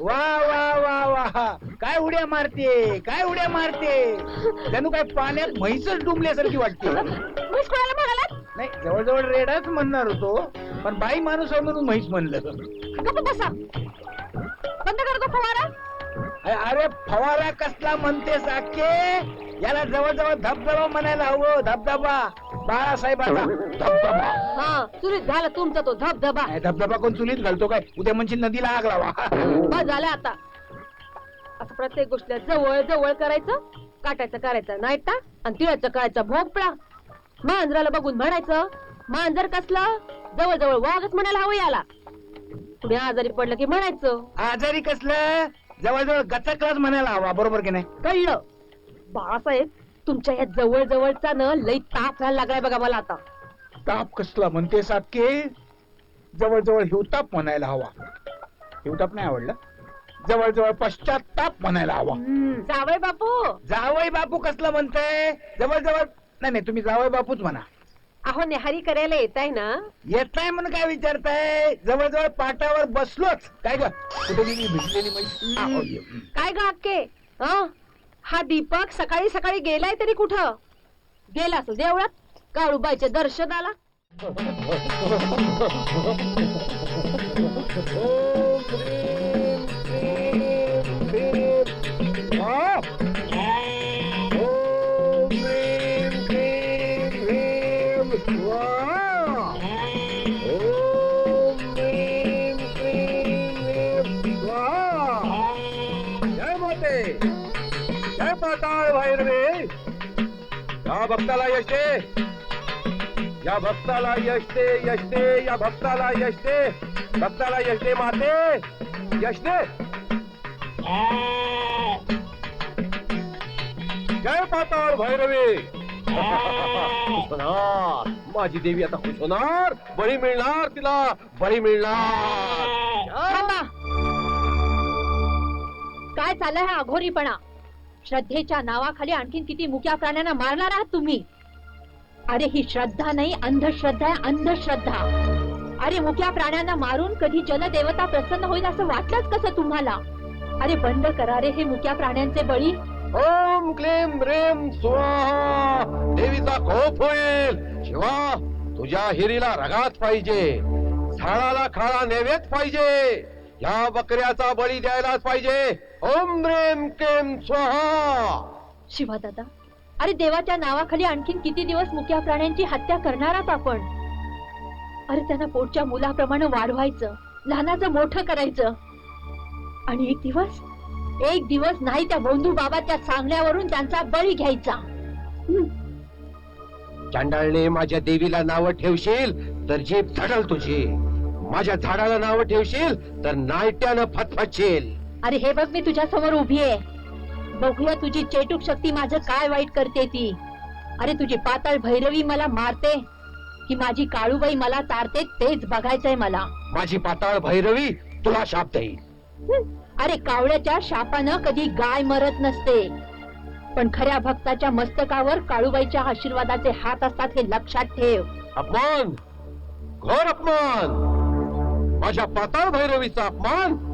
वा वा वा वा. काय उड्या मारते काय उड्या मारते? जणू काय पाण्यात म्हैसच डुंबल्यासारखी वाटते. नाही जवळजवळ रेडाच म्हणणार होतो पण बाई माणूस म्हणून म्हैस म्हणलं. बंद करतो फवारा अरे अरे फवारा कसला म्हणते साखे याला जवळजवळ धबधबा म्हणायला हवं धबधबा. बाळासाहेबाचा. धबधबा. हा सुरू झाला तुमचा तो धबधबा. नाही, धबधबा कोण चुलीत घालतो काय? उद्या म्हणजे नदीला आग लावा. बस झालं आता. असं प्रत्येक गोष्टीला जवळ जवळ करायचं काटायचं करायचं नाईटा आणि तिळाचं करायचं भोपळा. मांजराला बघून म्हणायचं मांजर कसलं? जवळ जवळ वाघच म्हणायला हवं याला. कुणी आजारी पडलं की म्हणायचं. आजारी कसलं? जवळजवळ गचकलाच म्हणायला हवा बरोबर की नाही? कळलं. बाळासाहेब तुमच्या या जवळ जवळचा न लई ताप व्हायला लागलाय बघा मला आता. ताप कसला म्हणते सारखे जवळजवळ हिवताप म्हणायला हवा. हिवताप नाही आवडलं? जवळजवळ पश्चाताप म्हणायला हवा. हम्म, जावई बापू. जावई बापू कसलं म्हणताय जवळजवळ नाही नाही तुम्ही जावई बापूच म्हणा. अहो नेहारी करायला येत आहे ना? येत नाही म्हणून काय विचारताय? जवळजवळ पाटावर बसलोच. काय ग? कुठे गेली? भिजलेली म्हैस? आहो, ये. काय ग अक्के? हं? हा दीपक सकाळी सकाळी गेलाय तरी कुठं? गेला असेल देवळात? काळूबाईच्या दर्शनाला? जय माते. जय पाताळ भैरवे या भक्ताला यश दे। या भक्ताला यश दे यश दे या भक्ताला यश दे। भक्ताला यश दे माते यश दे। जय पाताळ भैरवे खुश होणार. माझी देवी आता खुश होणार. बळी मिळणार तिला बळी मिळणार. थांबा. काय चाललंय हा अघोरीपणा? श्रद्धेच्या नावाखाली आणखीन किती मुक्या प्राण्यांना मारणार आहात तुम्ही? अरे ही श्रद्धा नाही अंधश्रद्धा आहे अंधश्रद्धा. अरे मुक्या प्राण्यांना मारून कधी जलदेवता प्रसन्न होईल असं वाटलंच कसं तुम्हाला? अरे बंद करा रे हे मुक्या प्राण्यांचे बळी. ओम क्लेम रेम स्वाहा. देवीचा कोप होईल. शिवा तुझ्या हिरीला रगात पाहिजे. झाडाला खाळा नेवेत पाहिजे. या बकऱ्याचा बळी द्यायलाच पाहिजे. ओम रेम क्लीम स्वाहा. शिवा दादा अरे देवाच्या नावाखाली आणखीन किती दिवस मुक्या प्राण्यांची हत्या करणार आहात आपण? अरे त्यांना पोटच्या मुलाप्रमाणे वाढवायचं लहानाचं मोठं करायचं. आणि एक दिवस एक दिवस नाही त्या बंधू बाबाच्या सांगण्यावरून त्यांचा बळी घ्यायचा. चांडाळने माझ्या देवीला नाव ठेवशील तर जीभ धडल तुझी. माझ्या झाडाला नाव ठेवशील तर नायट्यानं फतफतशील. अरे हे बघ मी तुझ्या समोर उभी आहे. बघूया तुझी चेटूक शक्ती माझं काय वाईट करते ती. अरे तुझी पाताळ भैरवी मला मारते. की माझी काळूबाई मला तारते तेच बघायचंय मला. माझी पाताळ भैरवी तुला शाप देईल. अरे कावळ्याच्या शापानं कधी गाय मरत नसते. पण खऱ्या भक्ताच्या मस्तकावर काळूबाईच्या आशीर्वादाचे हात असतात हे लक्षात ठेव. अपमान! घोर अपमान! माझ्या पाताळ भैरवीचा अपमान!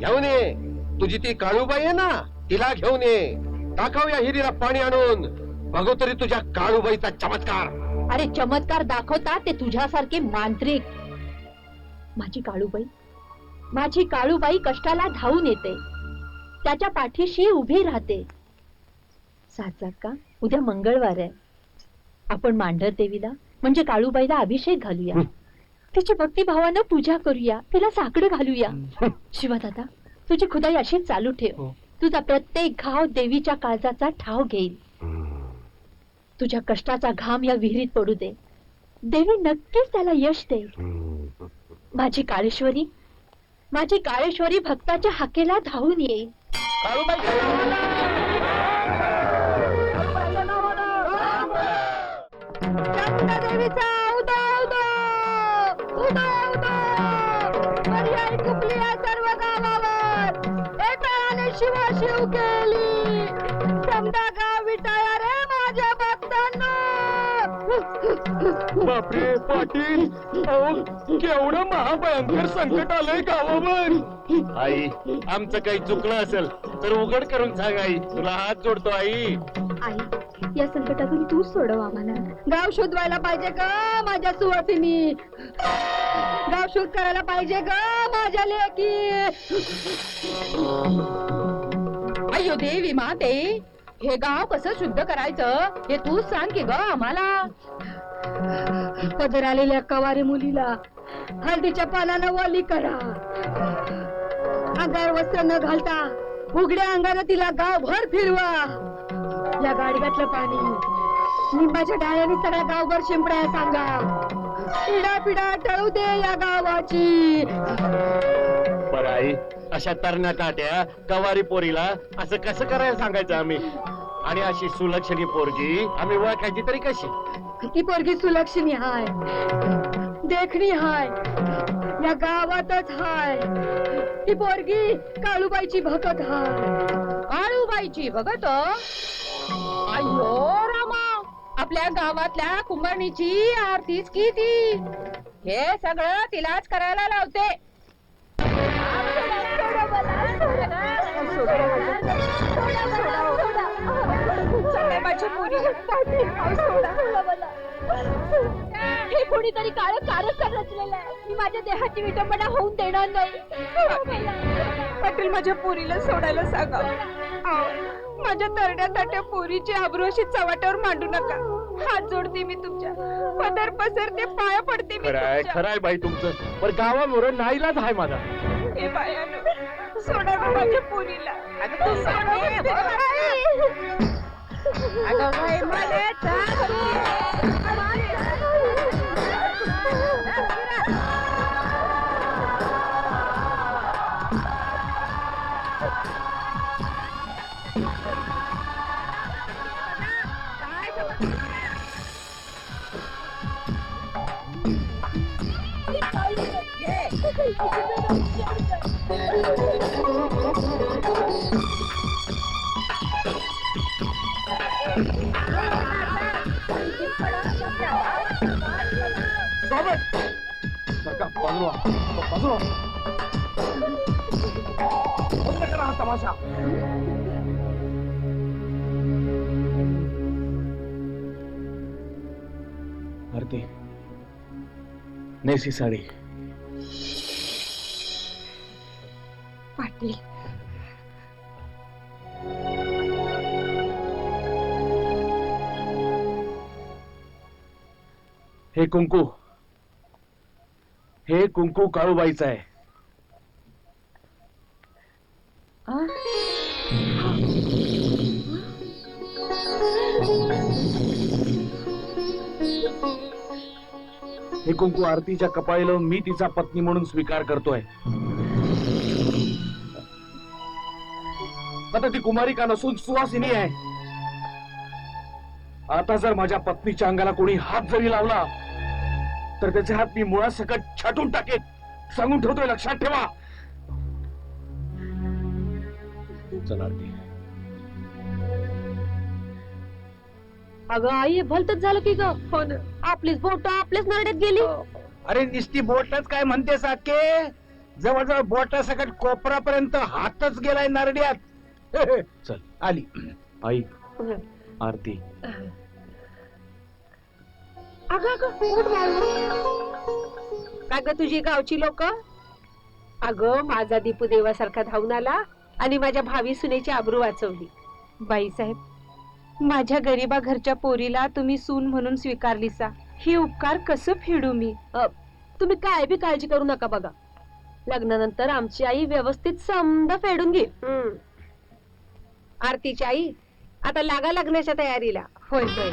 घेऊन ये. तुझी ती काळूबाई आहे ना तिला घेऊन ये. दाखव या हिरीला पाणी आणून. बघू तरी तुझ्या काळूबाईचा चमत्कार. अरे चमत्कार दाखवता ते तुझ्यासारखे मांत्रिक. माझी काळूबाई माझी काळूबाई कष्टाला धावून येते. त्याच्या पाठीशी उभी राहते. साचात का? उद्या मंगळवार आहे. आपण मांढर देवीला म्हणजे काळूबाईला अभिषेक घालूया. हं. तिची भक्तिभावानं पूजा करूया. तिला साकडं घालूया. शिवा दादा तुझी खुदाई अशीच चालू ठेव. हो. तुझा प्रत्येक घाव देवीच्या काळजाचा ठाव घेईल तुझ्या कष्टाचा घाम या विहिरीत पडू दे. देवी नक्कीच त्याला यश देईल. माझी काळेश्वरी माझी काळेश्वरी भक्ताच्या हाकेला धावून येईल. शिवा शिव केली समजा गाव विटाया रे माझ्या भक्तांना. बापरे पाटील. अहो केवढं महाभयंकर संकट आलंय गावावर. आई आमचं काही चुकलं असेल तर उघड करून सांग आई. तुला हात जोडतो आई. आई या संकटातून तू सोडव आम्हाला. गाव शोधवायला पाहिजे का माझ्या सुवासिनी? शूट करायला पाहिजे ग माझ्या लेकी. अयो देवी माते हे गाव कसं शुद्ध करायचं हे तूच सांग की ग आम्हाला. पदर आलेल्या कवारी मुलीला हळदीच्या पानानं वाली करा. अंगावर वस्त्र न घालता उघड्या अंगानं तिला गावभर फिरवा. या गाडग्यातलं पाणी. लिंबाच्या डाळ्याने सगळ्या गावभर शिंपडाया सांगा. पिढा पिढा टळू दे या गावाची. बरं आई अशा तरण्या काट्या गवारी पोरीला असं कसं करायला सांगायचं आम्ही? आणि अशी सुलक्षणी पोरगी आम्ही ओळखायची तरी कशी? ती पोरगी सुलक्षणी हाय. देखणी हाय. या गावातच हाय. ती पोरगी काळूबाईची भगत हाय. काळूबाईची भगत? अयो आपल्या गावातल्या कुंभरणीची आरतीच किती हे सगळं तिलाच करायला लावते. हे कोणीतरी काळ कारच रचलेलं आहे. मी माझ्या देहाची विटंबना होऊन देणार नाही. पाटील माझ्या पोरीला सोडायला सांगा. अहो, माझ्या तरड्या ताट्या पोरीची आबरू अशी चवाट्यावर मांडू नका. हात जोडते मी तुमच्या. पदर पसरते पाया पडते मी खरं आहे तुमच्या. खरं आहे बाई तुमचं. पण गावावर नाईलाच आहे माझा. हे बायानो सोडा ना माझ्या पोरीला. अगं तू सोड रे. अगं बाई, मला तमाशा आरती नेसी साडी. पाटील. हे कुंकू. हे कुंकू काळूबाईचं आहे. हे कुंकू आरतीच्या कपाळी लावून मी तिचा पत्नी म्हणून स्वीकार करतोय. आता ती कुमारिका नसून सुवासिनी आहे. आता जर माझ्या पत्नीच्या अंगाला कोणी हात जरी लावला तर त्याचे हात मी मुळासकट छाटून टाकेन. सांगून ठेवतोय लक्षात ठेवा. चला अगं आई भलतच झालं की ग. हो ना. आपलीच बोट आपल्याच नरड्यात गेली. अरे निस्ती बोटच काय म्हणते साके? जवळजवळ बोटा सकट कोपरापर्यंत हातच गेलाय नारड्यात. चल आली. आई आरती. अगं अगं उठ बाळू. काय ग तुझी गावची लोक? अगं माझा दीपू देवासारखा धावून आला आणि माझ्या भावी सुनेची आबरू वाचवली. बाईसाहेब माझ्या गरीबा घरच्या पोरीला तुम्ही सून म्हणून स्वीकारलीसा. ही उपकार कसं फेडू मी? अ, तुम्ही काय बी काळजी करू नका बघा. लग्नानंतर आमची आई व्यवस्थित समजा फेडून घे. आरतीची आई आता लागा लग्नाच्या तयारीला. होय होय.